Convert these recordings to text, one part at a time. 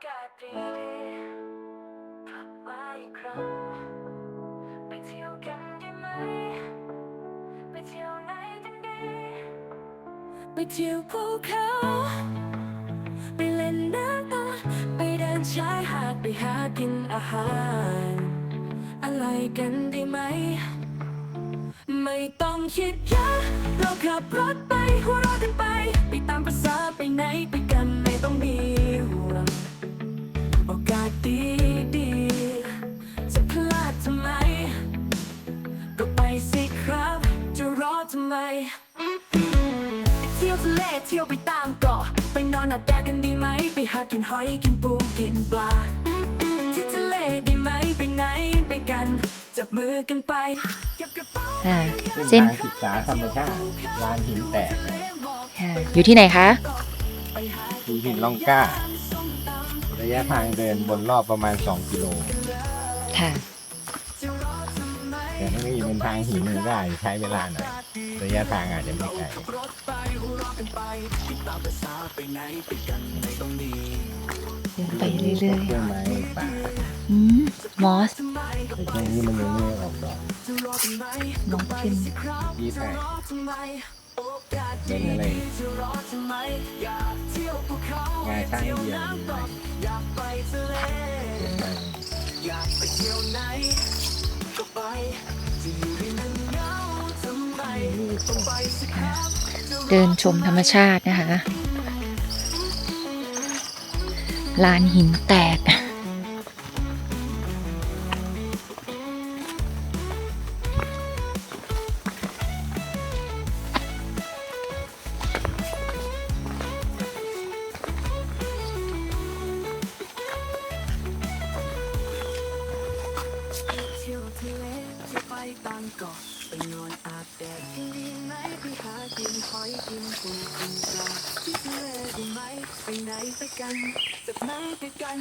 ากาศดีๆกลับมาอีกครั้งไปเที่ยวกันได้ไหมไปเที่ยวไหนกันดีไปเที่ยวภูเขาไปเล่นน้ำตกไปเดินชายหาดไปหากินอาหาร อะไรกันได้ไหม ไม่ต้องคิดเยอะเราขับรถไปหัวเราะกันไป ไปตามภาษาไป รอทำไมเที่ยวทะเลเที่ยวไปตามเกาะไปนอนอาบแดดกันดีไหม ไปหากินหอยกินปูกินปลาที่ทะเลดีไหมไปไหนไปกันจับมือกันไปเก็บกระเป๋าอ่าเป็นเส้นทางศึกษาธรรมชาติลานหินแตกค่ะอยู่ที่ไหนคะ ภูหินล่องกล้า ระยะทางเดินบนรอบประมาณ 2 กิโล ค่ะ ทางหินมันก็อาจจะใช้เวลาหน่อยระยะทางอาจจะไม่ไกลเดินไปเรื่อยต้นไม้ป่าๆอืมมอสแต่ช่วงนี้มันยังไม่ออกดอกน้องขึ้นยี่แตกเป็นอะไรงานข้างเดียวดีไหมเห็นไหม เดินชมธรรมชาตินะคะ ลานหินแตก กันจับมือไปกัน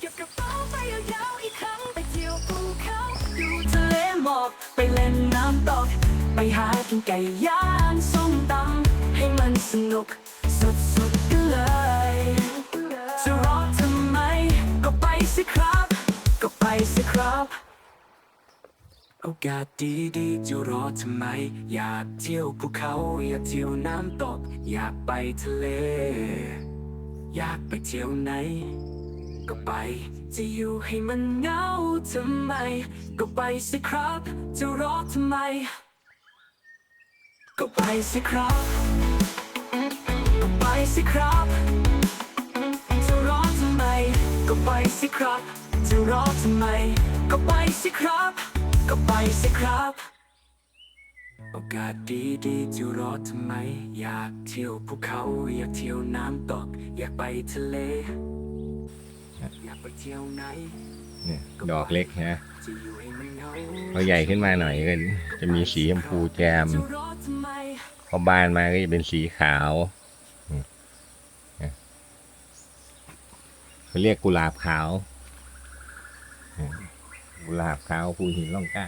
เก็บกระเป๋าไปยาวๆอีกครั้งไปเที่ยวภูเขาดูทะเลหมอกไปเล่นน้ำตก ไปหากินไก่ย่างส้มตำให้มันสนุกสุดๆกันเลยจะรอทำไม ก็ไปสิครับ ก็ไปสิครับโอกาสดีดีๆจะรอทำไม อยากเที่ยวภูเขา อยากเที่ยวน้ำตก อยากไปทะเล อยากไปเที่ยวไหน ก็ไป จะอยู่ให้มันเหงาทำไม ก็ไปสิครับ จะรอทำไม ก็ไปสิครับ ก็ไปสิครับ จะรอทำไม ก็ไปสิครับ จะรอทำไม ก็ไปสิครับ ก็ไปสิครับ โอกาสดีดีๆจะรอทำไม อยากเที่ยวภูเขา อยากเที่ยวน้ำตก อยากไปทะเล อยากไปเที่ยวไหน เนี่ยดอกเล็กนะจะอยู่ให้มันเหงาพอใหญ่ขึ้นมาหน่อยก็จะมีสีชมพูแจม จะรอทำไม พอบานมาก็จะเป็นสีขาวอืมเนี่ยเขาเรียกกุหลาบขาวอืมกุหลาบขาวภูหินล่องกล้า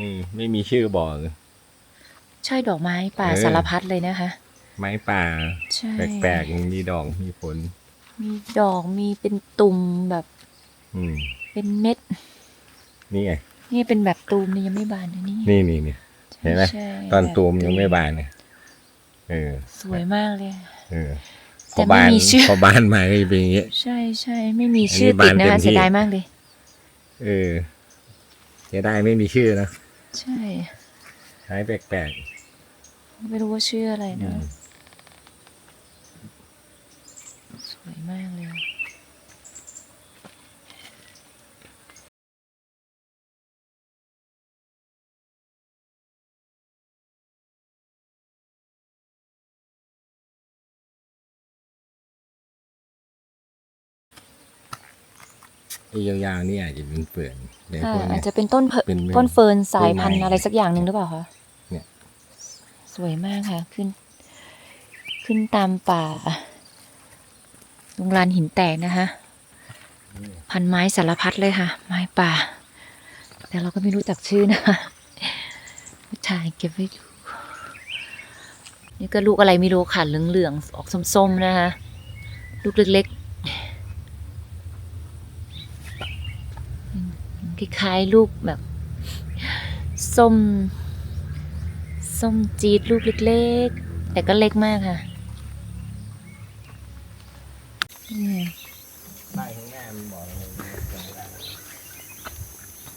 อืมไม่มีชื่อบอกใช่ดอกไม้ป่าเออสารพัดเลยนะคะ ไม้ป่าใช่แปลกๆ มีดอกมีผล มีดอกมีเป็นตุ่มแบบ อืม เป็นเม็ด นี่ไง นี่เป็นแบบตูมนี่ยังไม่บานนะนี่ นี่นี่นี่เห็นไหมใช่ตอนแบบตูมยังไม่บานเนี่ยเออ สวยมากเลย เออพแต่อไม่บานมีชื่อพอบานมาก็จะเป็นอย่างเงี้ยใช่ใช่ไม่มีอันนี้ชื่อติดบานนะเต็มคะที่เสียดายมากเลย เออจะได้ไม่มีชื่อนะ ใช่ใช้แปลกไม่รู้ว่าชื่ออะไรๆอืนะม สวยมากเลย ไอ้ยาวๆนี่อาจจะเป็นเปลือกในค่ะพวกอาเนี้จย จะเป็นต้นเผเป็นต้นเฟิร์นสายพันต้นธุ์ไม้อะไรสักอย่างหนึ่งหรือเปล่าคะเนี่ย สวยมากค่ะ ขึ้น ขึ้นตามป่าลุงลานหินแตกนะคะ พันไม้สารพัดเลยค่ะ ไม้ป่า แต่เราก็ไม่รู้จักชื่อนะคะถ่ายเก็บไว้ดูนี่ก็ลูกอะไรไม่รู้ค่ะเหลืองๆออกส้มๆนะคะ ลูกเล็กๆ คล้ายๆลูกแบบส้มส้มจี๊ดลูกเล็กๆ แต่ก็เล็กมากค่ะนี่ป้ายข้างหน้ามันบอกอะไรจำไม่ได้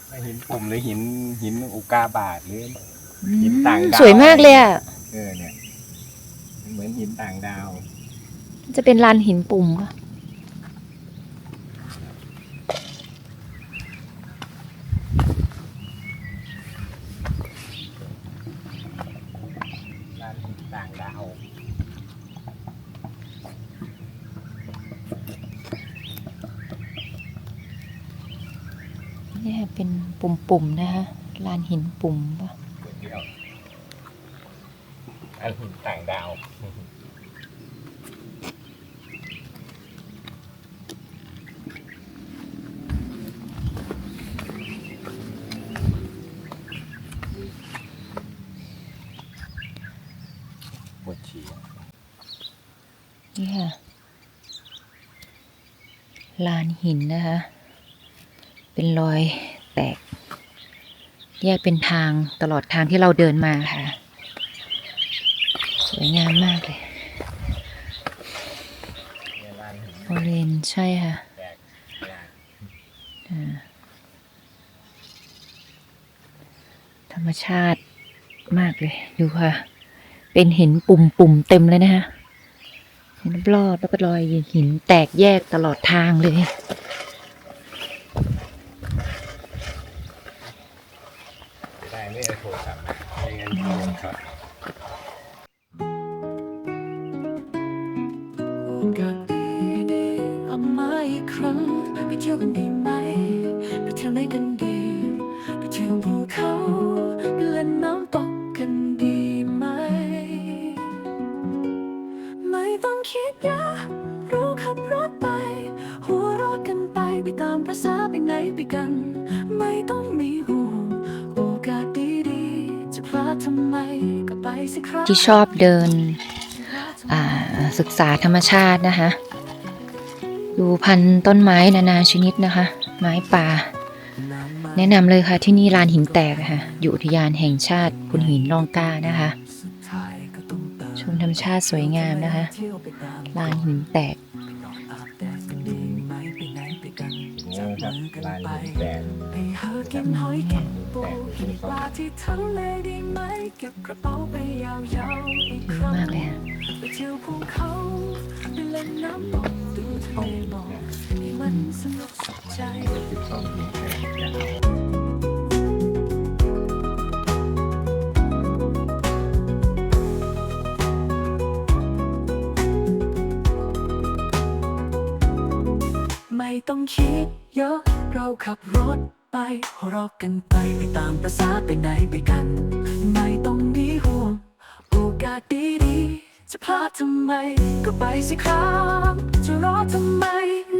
ไม่หินปุ่มหรือหินหินอุกกาบาตหรือหินต่างดาวสวยมากเลยอะเออเนี่ยมันเหมือนหินต่างดาว จะเป็นลานหินปุ่มปะ ลานหิน ต่างดาวเนี่ยเป็นปุ่มๆนะคะ ลานหินปุ่มปะเดียวอันหินต่างดาว ปวดฉี่นี่ค่ะลานหินนะคะ เป็นรอยแตก แยกเป็นทางตลอดทางที่เราเดินมาค่ะ สวยงามมากเลยเนี่ยลานหินบริเวณใช่ค่ะธรรมชาติมากเลย ดูค่ะ เป็นหินปุ่มๆเต็มเลยนะคะเห็นรอบๆแล้วก็รอยหินแตกแยกตลอดทางเลย ได้ไม่ได้โทรศัพท์ไม่งั้นโทรครับโอกาสดีๆเอามาอีกครั้งไปเที่ยวกันดีไหมไปเที่ยวไหนกัน ที่ชอบเดินศึกษาธรรมชาตินะคะ ดูพันธุ์ต้นไม้นานาชนิดนะคะ ไม้ป่า แนะนำเลยค่ะที่นี่ลานหินแตกะค่ะ อยู่อุทยานแห่งชาติคุณหินลองกานะคะ ชมธรรมชาติสวยงามนะคะ ลานหินแตก รับลานหินแตกไปหากินหอยเก็บปูกินปลาที่ทะเลดีไหมเก็บกระเป๋าไปยาวๆอีกครั้งไปเที่ยวภูเขาไปเล่นน้ำตกดูทะเลหมอกให้มันสนุกสุดใจสิบสองหินแตกยาวไม่ต้องคิด เยอะ เราขับรถไปหัวเราะกันไปไปตามประษาไปไหนไปกัน ไม่ต้องมีห่วง โอกาสดีๆจะพลาดทำไม ก็ไปสิครับจะรอทำไม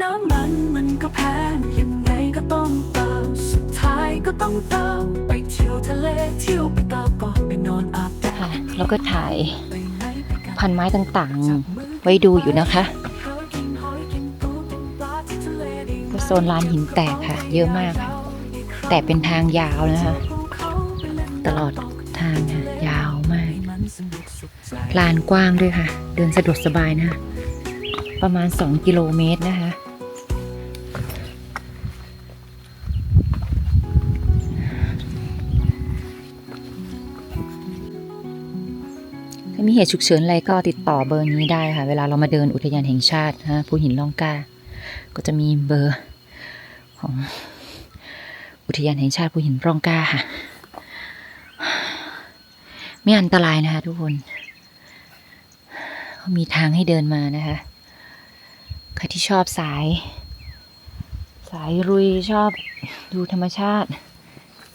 น้ำมันมันก็แพงยังไงก็ต้องเติมสุดท้ายก็ต้องเติมไปเที่ยวทะเลเที่ยวไปตาก่อนไปนอนอาบแดดแล้วก็ถ่ายพันไม้ต่างๆ ไว้ดูอยู่นะคะ โซนลานหินแตกค่ะ เยอะมากค่ะ แต่เป็นทางยาวนะคะ ตลอดทางค่ะยาวมากลานกว้างด้วยค่ะ เดินสะดวกสบายนะคะประมาณ 2 กิโลเมตรนะคะ ถ้ามีเหตุฉุกเฉินอะไรก็ติดต่อเบอร์นี้ได้ค่ะ เวลาเรามาเดินอุทยานแห่งชาตินะภูหินล่องกาก็จะมีเบอร์ ของอุทยานแห่งชาติภูหินร่องกล้าค่ะ ไม่อันตรายนะคะทุกคนเขามีทางให้เดินมานะคะใครที่ชอบสาย สายรุยชอบดูธรรมชาติ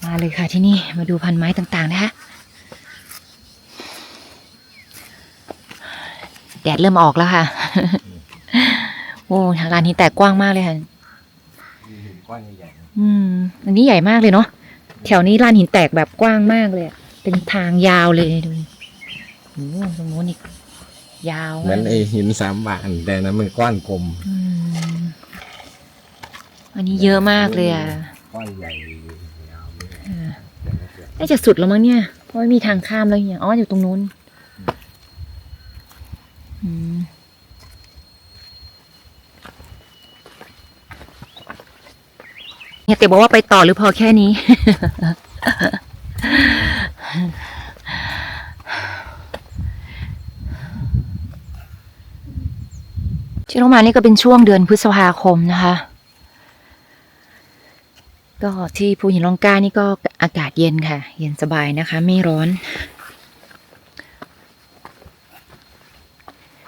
มาเลยค่ะที่นี่มาดูพันไม้ต่างๆนะคะแดดเริ่มออกแล้วค่ะ โอ้ลานหินแตกกว้างมากเลยค่ะ มีหินก้อนใหญ่ๆอืม อันนี้ใหญ่มากเลยเนาะ แถวนี้ลานหินแตกแบบกว้างมากเลยอะเป็นทางยาวเลยดูดิโอ้โหตรงโน้นอีกยาวเหมือนไอหินสามบานแต่นั้นมันก้อนกลมอืมอันนี้เยอะมากเลยอะก้อนใหญ่ยาวเลยอ่าแต่ไม่เกิดน่าจะสุดแล้วมั้งเนี่ย เพราะไม่มีทางข้ามแล้วเนี่ย อ๋ออยู่ตรงนู้น อืม เนี่ยเต๋บอกว่าไปต่อหรือพอแค่นี้ ที่เรามานี่ก็เป็นช่วงเดือนพฤษภาคมนะคะ ก็ที่ภูหินร่องกล้านี่ก็อากาศเย็นค่ะ เย็นสบายนะคะ ไม่ร้อน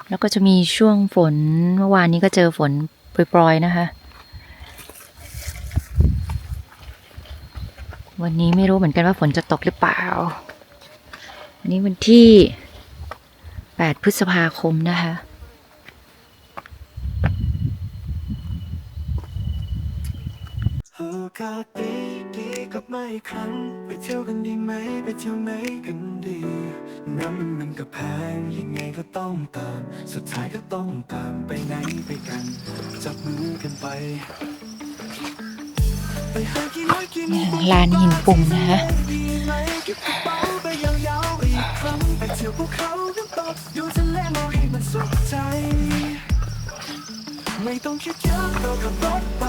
แล้วก็จะมีช่วงฝนเมื่อวานนี้ก็เจอฝนโปรยๆนะคะ วันนี้ไม่รู้เหมือนกันว่าฝนจะตกหรือเปล่า วันนี้วันที่ 8 พฤษภาคมนะคะ โอกาสดีดีกลับมาอีกครั้ง ไปเที่ยวกันดีไหม ไปเที่ยวไหนกันดีน้ำมันมันก็แพงยังไงก็ต้องตาม สุดท้ายก็ต้องตามไปไหนไปกัน จับมือกันไป ลานหินปุ่มนะคะไม่ต้องคิดเยอะเราขับรถไป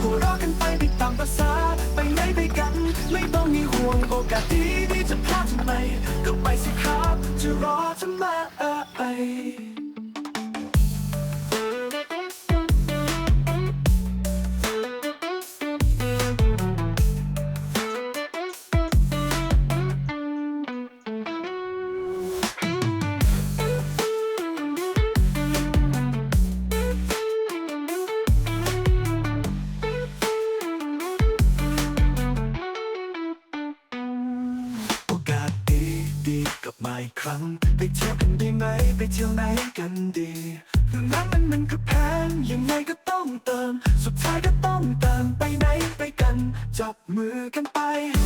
หัวเราะกันไปติดตามภาษาไปไหนไปกัน ไม่ต้องมีห่วงโอกาสดีที่จะพลาดทำไมก็ไปสิครับจะรอทำไม อีกครั้ง ไปเที่ยวกันดีไหม ไปเที่ยวไหนกันดีน้ำมันมันก็แพงยังไงก็ต้องเติม สุดท้ายก็ต้องเติมไปไหนไปกัน จับมือกันไป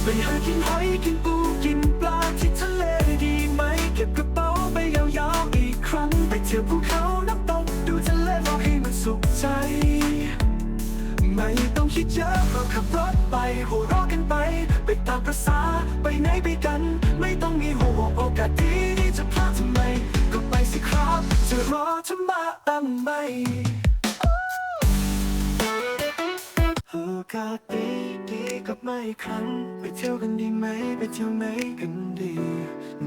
ไปหากินหอยกินปูกินปลาที่ทะเลดีไหม เก็บกระเป๋าไปยาวๆอีกครั้ง ไปเที่ยวภูเขาน้ำตกดูทะเลมองให้มันสุขใจ คิดเยอะเราขับรถไปหัวเราะกันไป ไปตามประษาไปไหนไปกัน ไม่ต้องมีห่วงโอกาสดีที่จะพลาดทำไม ก็ไปสิครับ จะรอทำไมตั้งไม่โอกาสดีดีกับมาอีกครั้ง ไปเที่ยวกันดีไหม ไปเที่ยวไหนกันดี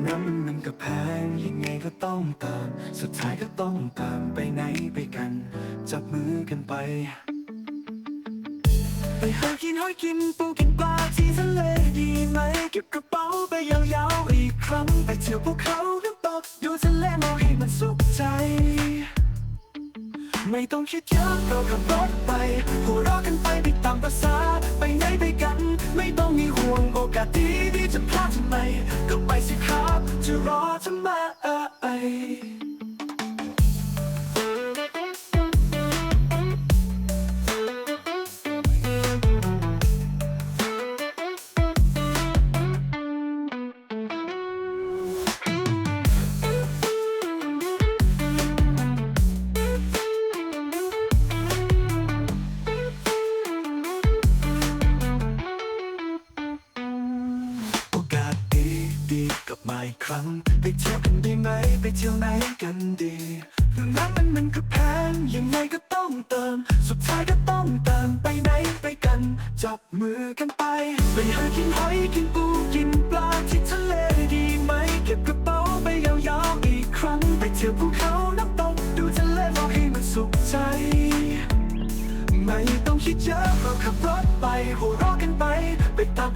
น้ำมันมันก็แพงยังไงก็ต้องตาม สุดท้ายก็ต้องตามไปไหนไปกัน จับมือกันไป ไปหากินหอยกินปูกินปลาที่ทะเลดีไหมเก็บกระเป๋าไปยาวๆอีกครั้งไปเที่ยวภูเขาน้ำตกดูทะเลมองให้มันสุขใจ ไม่ต้องคิดเยอะเราขับรถไปหัวเราะกันไปติดตามภาษาไปไหนไปกัน ไม่ต้องมีห่วงโอกาสดีที่จะพลาดทำไมก็ไปสิครับจะรอทำไม ครั้ง ไปเที่ยวกันดีไหม ไปเที่ยวไหนกันดีน้ำมันมันก็แพงยังไงก็ต้องเติม สุดท้ายก็ต้องเติมไปไหนไปกัน จับมือกันไป ไปหากินหอยกินปูกินปลาที่ทะเลดีไหม เก็บกระเป๋าไปยาวๆอีกครั้ง ไปเที่ยวภูเขาน้ำตกดูทะเลมองให้มันสุขใจ ไม่ต้องคิดเยอะเราขับรถไปหัวเราะกันไป ไปตาม